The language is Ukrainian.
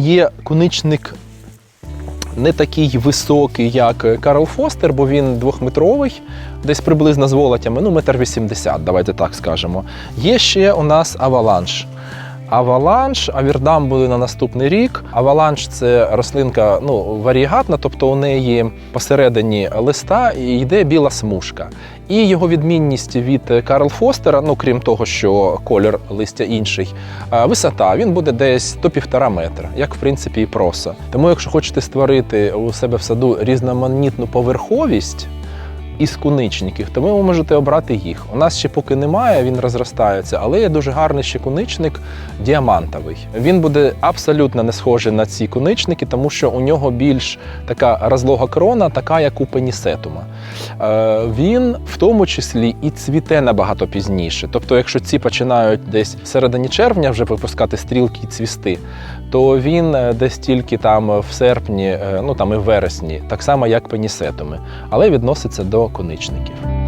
Є куничник не такий високий, як Карл Фостер, бо він двохметровий, десь приблизно з волотями, ну, метр вісімдесят, давайте так скажемо. Є ще у нас аваланш. Аваланш, авірдам буде на наступний рік. Аваланш це рослинка ну, варієгатна, тобто у неї посередині листа йде біла смужка. І його відмінність від Карл Фостера, ну крім того, що колір листя інший, висота він буде десь до півтора метра, як в принципі і проса. Тому, якщо хочете створити у себе в саду різноманітну поверховість. Із куничників, то ви можете обрати їх. У нас ще поки немає, він розростається, але є дуже гарний ще куничник діамантовий. Він буде абсолютно не схожий на ці куничники, тому що у нього більш така розлога крона, така як у пенісетума. Е, він в тому числі і цвіте набагато пізніше. Тобто, якщо ці починають десь в середині червня вже випускати стрілки і цвісти, то він е, десь тільки там в серпні, е, ну там і в вересні, так само як пенісетуми, але відноситься до коничників.